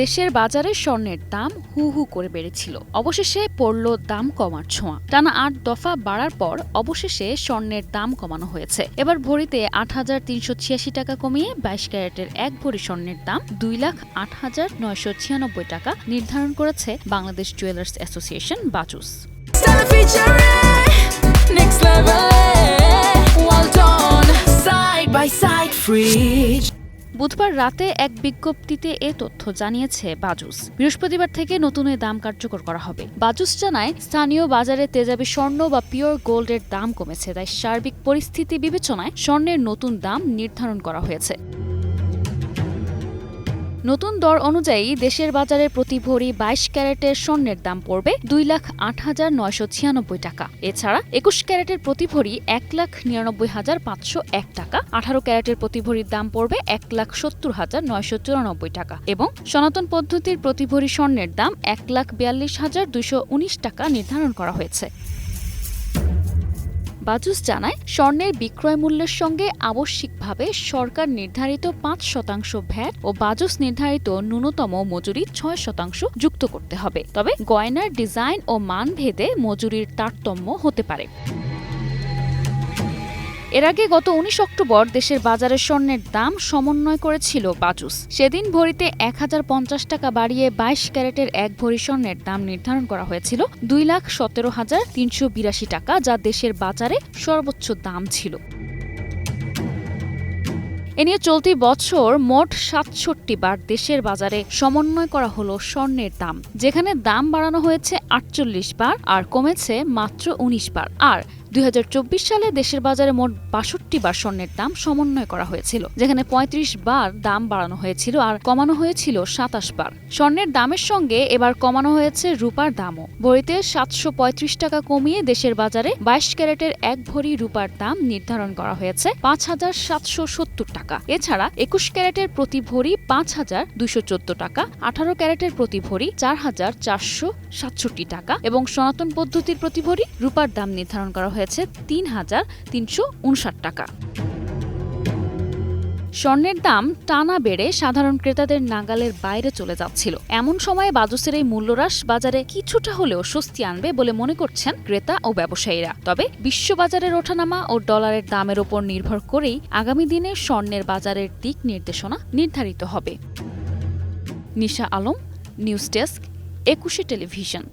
দেশের বাজারে স্বর্ণের দাম হু হু করে বেড়েছিল। অবশেষে পড়ল দাম কমার ছোঁয়া। টানা আট দফা বাড়ার পর অবশেষে স্বর্ণের দাম কমানো হয়েছে। এবার ভরিতে আট হাজার তিনশো ছিয়াশি টাকা কমিয়ে বাইশ ক্যারেটের এক ভরি স্বর্ণের দাম দুই লাখ আট হাজার নয়শো ছিয়ানব্বই টাকা নির্ধারণ করেছে বাংলাদেশ জুয়েলার্স অ্যাসোসিয়েশন বাচুস। Next level. Well done, side by side, free. বুধবার রাতে এক বিজ্ঞপ্তিতে এ তথ্য জানিয়েছে বাজুস। বৃহস্পতিবার থেকে নতুন এ দাম কার্যকর করা হবে। বাজুস জানায়, স্থানীয় বাজারে তেজাবি স্বর্ণ বা পিওর গোল্ডের দাম কমেছে, তাই সার্বিক পরিস্থিতি বিবেচনায় স্বর্ণের নতুন দাম নির্ধারণ করা হয়েছে। নতুন দর অনুযায়ী দেশের বাজারে প্রতি ভরি বাইশ ক্যারেটের স্বর্ণের দাম পড়বে দুই লাখ আট হাজার নয়শো ছিয়ানব্বই টাকা। এছাড়া একুশ ক্যারেটের প্রতি ভরি এক লাখ নিরানব্বই হাজার পাঁচশো এক টাকা, আঠারো ক্যারেটের প্রতি ভরির দাম পড়বে এক লাখ সত্তর হাজার নয়শো চুরানব্বই টাকা এবং সনাতন পদ্ধতির প্রতি ভরি স্বর্ণের দাম এক লাখ বিয়াল্লিশ হাজার দুইশো উনিশ টাকা নির্ধারণ করা হয়েছে। বাজুস জানায়, স্বর্ণের বিক্রয় মূল্যের সঙ্গে আবশ্যিকভাবে সরকার নির্ধারিত পাঁচ শতাংশ ভ্যাট ও বাজুস নির্ধারিত ন্যূনতম মজুরি ছয় শতাংশ যুক্ত করতে হবে। তবে গয়নার ডিজাইন ও মান ভেদে মজুরির তারতম্য হতে পারে। এর আগে গত উনিশ অক্টোবর দেশের বাজারে স্বর্ণের দাম সমন্বয় করেছিল বাজুস। সেদিন ভরিতে এক হাজার পঞ্চাশ টাকা বাড়িয়ে বাইশ ক্যারেটের এক ভরি স্বর্ণের দাম নির্ধারণ করা হয়েছিল। দুই লাখ সতেরো হাজার তিনশো বিরাশি টাকা, যা দেশের বাজারে সর্বোচ্চ দাম ছিল। এ নিয়ে চলতি বছর মোট সাতষট্টি বার দেশের বাজারে সমন্বয় করা হলো স্বর্ণের দাম, যেখানে দাম বাড়ানো হয়েছে আটচল্লিশ বার আর কমেছে মাত্র উনিশ বার। আর দুই হাজার চব্বিশ সালে দেশের বাজারে মোট বাষট্টি বার স্বর্ণের দাম সমন্বয় করা হয়েছিল, যেখানে ৩৫ বার দাম বাড়ানো হয়েছিল আর কমানো হয়েছিল সাতাশ বার। স্বর্ণের দামের সঙ্গে এবার কমানো হয়েছে রূপার দামও। ভরিতে সাতশো পঁয়ত্রিশ টাকা কমিয়ে দেশের বাজারে বাইশ ক্যারেটের এক ভরি রূপার দাম নির্ধারণ করা হয়েছে পাঁচ হাজার সাতশো সত্তর টাকা। এছাড়া একুশ ক্যারেটের প্রতি ভরি পাঁচ হাজার দুশো চোদ্দ টাকা, আঠারো ক্যারেটের প্রতি ভরি চার হাজার চারশো সাতষট্টি টাকা এবং সনাতন পদ্ধতির প্রতি ভরি রূপার দাম নির্ধারণ করা হয়েছে তিন হাজার তিনশো উনষাট টাকা। স্বর্ণের দাম টানা বেড়ে সাধারণ ক্রেতাদের নাগালের বাইরে চলে যাচ্ছিল। এমন সময়ে বাজুসের এই মূল্যহ্রাস বাজারে কিছুটা হলেও স্বস্তি আনবে বলে মনে করছেন ক্রেতা ও ব্যবসায়ীরা। তবে বিশ্ববাজারের ওঠানামা ও ডলারের দামের ওপর নির্ভর করেই আগামী দিনে স্বর্ণের বাজারের দিক নির্দেশনা নির্ধারিত হবে। Nisha Alam, news desk, Ekushey television.